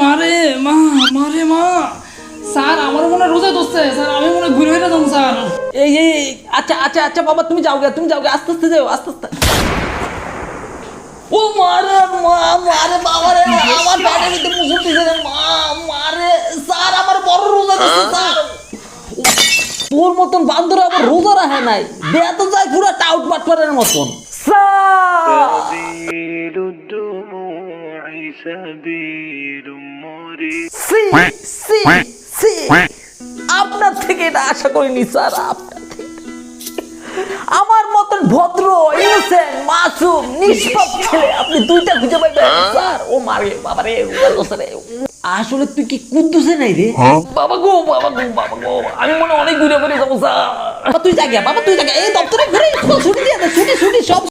মারে মা মারে মা। স্যার আমার মনে রোজা ধরছে। স্যার আমি মনে ঘুরে হয়ে যাব স্যার। এই এই আচ্ছা আচ্ছা আচ্ছা বাবা তুমি যাও গে তুমি যাও গে আস্তে আস্তে যাও আস্তে আস্তে। ও মারে মা মারে বাবা রে আমার পেটের ভিতরে মুসুর দিছে রে মা মারে স্যার আমার বড় রোজা দিচ্ছে স্যার। তোর মতন বান্দর আবার রোজা রাখে নাই। দেয়া তো যায় পুরো টাউট বাটপারের মতন। স্যার! আপনার থেকে এটা আশা করিনি স্যার আপনার আমার মতন ভদ্র ইনোসেন্ট মাসুম নিষ্পাপ ছেলে আপনি দুইটা খুঁজে পাইবেন স্যার। ও মারে বাবা রে আসলে তুই কি কুদ্দুসে নাই রে? বাবা গো বাবা গো বাবা গো। আমি মনে হয় অনেক দূরে করে যাব স্যার। বাবা, তুই জাগিয়া বাবা তুই জাগিয়া। এই দপ্তরে ঘুরে